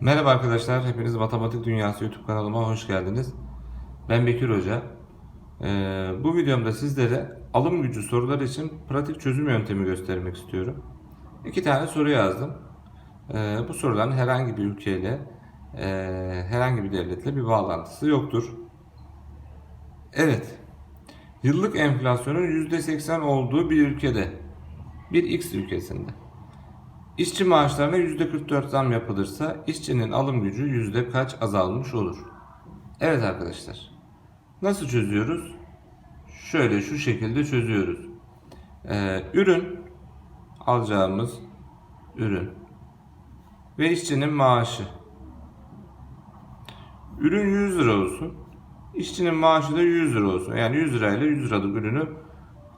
Merhaba arkadaşlar, hepiniz Matematik Dünyası YouTube kanalıma hoş geldiniz. Ben Bekir Hoca. Ee, bu videomda sizlere alım gücü soruları için pratik çözüm yöntemi göstermek istiyorum. İki tane soru yazdım. Ee, bu soruların herhangi bir ülkeyle, e, herhangi bir devletle bir bağlantısı yoktur. Evet, yıllık enflasyonun %80 olduğu bir ülkede, bir X ülkesinde. İşçi maaşlarına %44 zam yapılırsa işçinin alım gücü yüzde kaç azalmış olur? Evet arkadaşlar. Nasıl çözüyoruz? Şöyle şu şekilde çözüyoruz. Ee, ürün alacağımız ürün ve işçinin maaşı. Ürün 100 lira olsun. İşçinin maaşı da 100 lira olsun. Yani 100 lirayla 100 liralık ürünü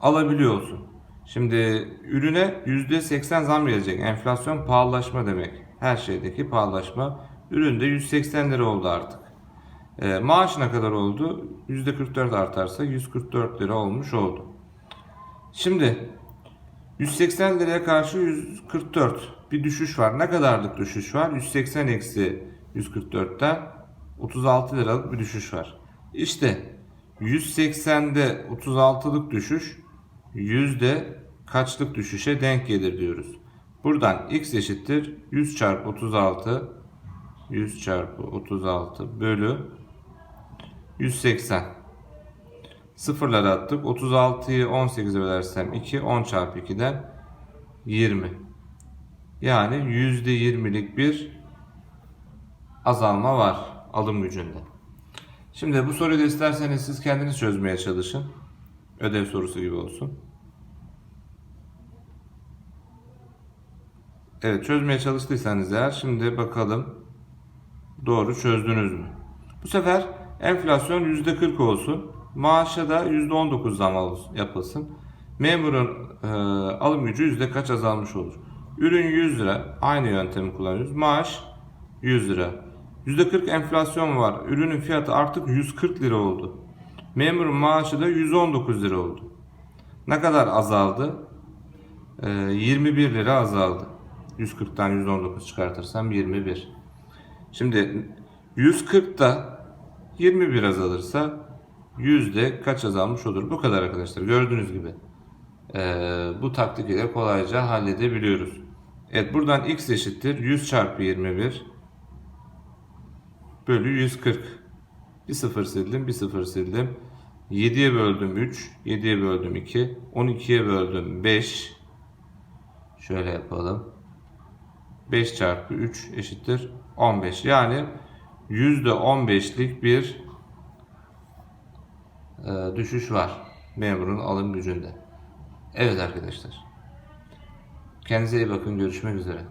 alabiliyorsun. Şimdi ürüne %80 zam gelecek. Enflasyon pahalılaşma demek. Her şeydeki pahalılaşma. Üründe 180 lira oldu artık. E, maaş ne kadar oldu? %44 artarsa 144 lira olmuş oldu. Şimdi 180 liraya karşı 144 bir düşüş var. Ne kadarlık düşüş var? 180 eksi 144'ten 36 liralık bir düşüş var. İşte 180'de 36'lık düşüş yüzde kaçlık düşüşe denk gelir diyoruz. Buradan x eşittir 100 çarpı 36 100 çarpı 36 bölü 180 sıfırları attık 36'yı 18'e bölersem 2 10 çarpı 2'den 20 yani %20'lik bir azalma var alım gücünde. Şimdi bu soruyu da isterseniz siz kendiniz çözmeye çalışın. Ödev sorusu gibi olsun. Evet çözmeye çalıştıysanız eğer şimdi bakalım doğru çözdünüz mü? Bu sefer enflasyon %40 olsun. Maaşa da %19 zam yapılsın. Memurun e, alım gücü yüzde kaç azalmış olur? Ürün 100 lira. Aynı yöntemi kullanıyoruz. Maaş 100 lira. %40 enflasyon var. Ürünün fiyatı artık 140 lira oldu. Memurun maaşı da 119 lira oldu. Ne kadar azaldı? Ee, 21 lira azaldı. 140'tan 119 çıkartırsam 21. Şimdi 140'da 21 azalırsa yüzde kaç azalmış olur? Bu kadar arkadaşlar. Gördüğünüz gibi. Ee, bu taktik ile kolayca halledebiliyoruz. Evet buradan x eşittir 100 çarpı 21 bölü 140. Bir sıfır sildim, bir sıfır sildim. 7'ye böldüm 3, 7'ye böldüm 2, 12'ye böldüm 5. Şöyle yapalım. 5 çarpı 3 eşittir 15. Yani %15'lik bir e, düşüş var memurun alım gücünde. Evet arkadaşlar. Kendinize iyi bakın. Görüşmek üzere.